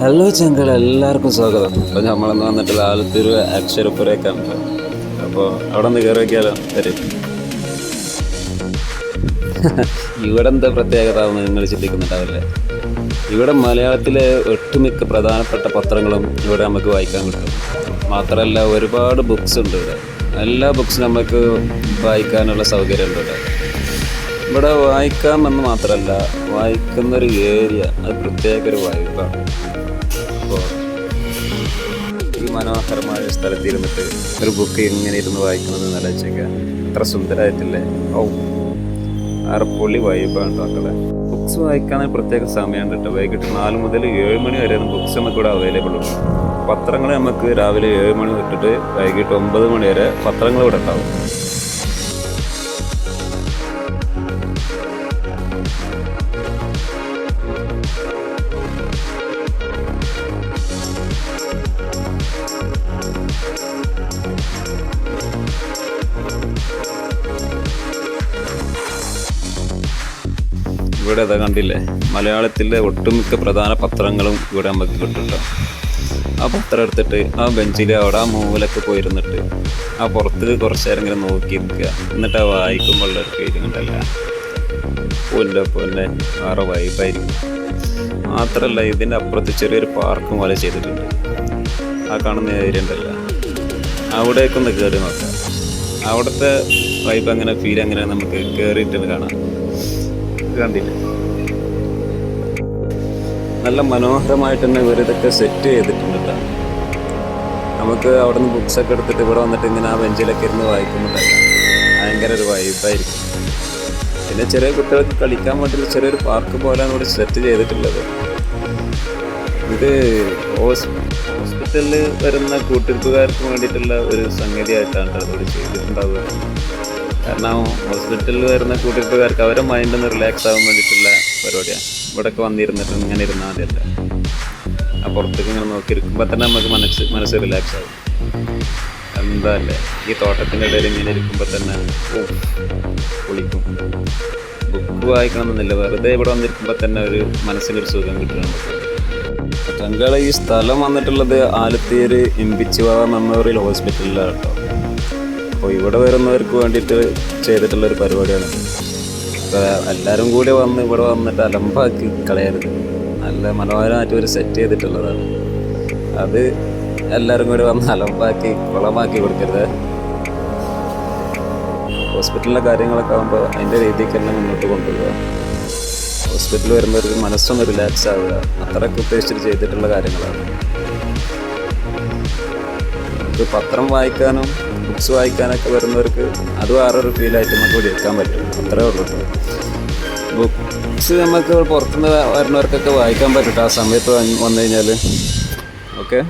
Hello ചങ്കൾ എല്ലാവർക്കും സ്വാഗതം. അപ്പോൾ നമ്മളെന്ന് വന്നിട്ട് ആലത്തൂർ അക്ഷരപ്പുരയൊക്കെയാണ് അപ്പോൾ അവിടെ നിന്ന് കയറി വയ്ക്കാലോ വരും. ഇവിടെ എന്താ പ്രത്യേകത എന്ന് നിങ്ങൾ ചിന്തിക്കുന്നുണ്ടാവില്ലേ. ഇവിടെ മലയാളത്തിലെ ഒട്ടുമിക്ക പ്രധാനപ്പെട്ട പത്രങ്ങളും ഇവിടെ നമുക്ക് വായിക്കാൻ കിട്ടും. മാത്രമല്ല ഒരുപാട് ബുക്സ് ഉണ്ട് ഇവിടെ. എല്ലാ ബുക്സും നമുക്ക് വായിക്കാനുള്ള സൗകര്യമുണ്ട് ഇവിടെ. ഇവിടെ വായിക്കാമെന്ന് മാത്രമല്ല വായിക്കുന്നൊരു ഏരിയ അത് പ്രത്യേക ഒരു വൈബാണ് അപ്പോൾ ഈ മനോഹരമായ സ്ഥലത്ത് ഇരുന്നിട്ട് ഒരു ബുക്ക് ഇങ്ങനെ ഇരുന്ന് വായിക്കുന്നത് നിലച്ചേക്കുക അത്ര സുന്ദരമായിട്ടില്ലേ ഓ ആറ് പൊളി വൈബാണ് മക്കളെ. ബുക്സ് വായിക്കാൻ പ്രത്യേക സമയമുണ്ട് കേട്ടോ വൈകിട്ട് നാല് മുതൽ ഏഴ് മണി വരെ ബുക്സ് നമുക്ക് ഇവിടെ അവൈലബിൾ ഉണ്ട് പത്രങ്ങൾ നമുക്ക് രാവിലെ ഏഴ് മണി തൊട്ടിട്ട് വൈകിട്ട് ഒമ്പത് മണി വരെ പത്രങ്ങൾ ഇവിടെ ഉണ്ടാവും. ഇവിടെ അതാ കണ്ടില്ലേ? മലയാളത്തിലെ ഒട്ടുമിക്ക പ്രധാന പത്രങ്ങളും ഇവിടെ നമുക്ക് കിട്ടും ആ പത്രം എടുത്തിട്ട് ആ ബെഞ്ചിൽ അവിടെ ആ മൂലൊക്കെ പോയിരുന്നിട്ട് ആ പുറത്ത് കുറച്ച് നേരം ഇങ്ങനെ നോക്കി നിൽക്കുക എന്നിട്ട് ആ വായിക്കുമ്പോൾ ഉള്ളൊരു ഫീലിംഗ് പൊന്നെ പൊന്നെ ആറ് വൈബായിരിക്കും മാത്രമല്ല ഇതിന്റെ അപ്പുറത്ത് ചെറിയൊരു പാർക്കും പോലെ ചെയ്തിട്ടുണ്ട്. ആ കാണുന്ന ഏരിയ ഉണ്ടല്ല. അവിടേക്കൊന്ന് കയറി നോക്കാം. അവിടുത്തെ വൈബ് അങ്ങനെ ഫീൽ അങ്ങനെ നമുക്ക് കയറിയിട്ടൊന്ന് കാണാം. കണ്ടില്ല? നല്ല മനോഹരമായിട്ട് തന്നെ ഇവർ ഇതൊക്കെ സെറ്റ് ചെയ്തിട്ടുണ്ട് ട്ടോ. നമുക്ക് അവിടെ നിന്ന് ബുക്സൊക്കെ എടുത്തിട്ട് ഇവിടെ വന്നിട്ട് ഇങ്ങനെ ആ ബെഞ്ചിലൊക്കെ ഇരുന്ന് വായിക്കുന്നുണ്ടായിരുന്നു ഭയങ്കര ഒരു വൈബായിരിക്കും പിന്നെ ചെറിയ കുട്ടികൾക്ക് കളിക്കാൻ വേണ്ടി ചെറിയൊരു പാർക്ക് പോലെയാണ് ഇവിടെ സെറ്റ് ചെയ്തിട്ടുള്ളത്. ഇത് ഹോസ്പിറ്റലിൽ വരുന്ന കൂട്ടിരിപ്പുകാർക്ക് വേണ്ടിയിട്ടുള്ള ഒരു സംഗതിയായിട്ടാണ് അതോട് ചെയ്തിട്ടുണ്ടാവുക. കാരണം ഹോസ്പിറ്റലിൽ വരുന്ന കൂട്ടിരിപ്പുകാർക്ക് അവരെ മൈൻഡ് ഒന്ന് റിലാക്സ് ആകാൻ വേണ്ടിയിട്ടുള്ള പരിപാടിയാണ്. ഇവിടെയൊക്കെ വന്നിരുന്നിട്ട് ഇങ്ങനെ ഇരുന്നാൽ മതിയല്ല. ആ പുറത്തേക്ക് ഇങ്ങനെ നോക്കിയിരിക്കുമ്പോൾ തന്നെ നമുക്ക് മനസ്സ് മനസ്സ് റിലാക്സ് ആവും. എന്താ അല്ലേ ഈ തോട്ടത്തിന്റെ ഇടയിൽ ഇങ്ങനെ ഇരിക്കുമ്പോൾ തന്നെ കുളിക്കും. ബുക്ക് വായിക്കണമെന്നില്ല. വെറുതെ ഇവിടെ വന്നിരിക്കുമ്പോൾ തന്നെ ഒരു മനസ്സിനൊരു സുഖം കിട്ടുന്നുണ്ട്. ചങ്കള ഈ സ്ഥലം വന്നിട്ടുള്ളത് ആലത്തീര് ഇമ്പിച്ചുവാവ മെമ്മോറിയൽ ഹോസ്പിറ്റലിലാണ് കേട്ടോ. അപ്പോൾ ഇവിടെ വരുന്നവർക്ക് വേണ്ടിയിട്ട് ചെയ്തിട്ടുള്ള ഒരു പരിപാടിയാണ് എല്ലാവരും കൂടി വന്ന് ഇവിടെ വന്നിട്ട് അലമ്പാക്കി കളയരുത്. നല്ല മനോഹരമായിട്ട് ഒരു സെറ്റ് ചെയ്തിട്ടുള്ളതാണ്. അത് എല്ലാവരും കൂടി വന്ന് അലമ്പാക്കി കുളമാക്കി കൊടുക്കരുത്. ഹോസ്പിറ്റലിലെ കാര്യങ്ങളൊക്കെ ആകുമ്പോൾ അതിന്റെ രീതിക്ക് തന്നെ മുന്നോട്ട് കൊണ്ടുപോകുക ഹോസ്പിറ്റലിൽ വരുന്നവർക്ക് മനസ്സൊന്ന് റിലാക്സ് ആവുക. അത്രയൊക്കെ ഉദ്ദേശിച്ചിട്ട് ചെയ്തിട്ടുള്ള കാര്യങ്ങളാണ്. നമുക്ക് പത്രം വായിക്കാനും ബുക്സ് വായിക്കാനൊക്കെ വരുന്നവർക്ക് അത് വേറൊരു ഫീലായിട്ട് നമുക്ക് ഇവിടെ എടുക്കാൻ പറ്റും. അത്രേ ഉള്ളൂ. ബുക്സ് നമുക്ക് പുറത്തുനിന്ന് വരുന്നവർക്കൊക്കെ വായിക്കാൻ പറ്റും ആ സമയത്ത് വന്ന് കഴിഞ്ഞാൽ ഓക്കെ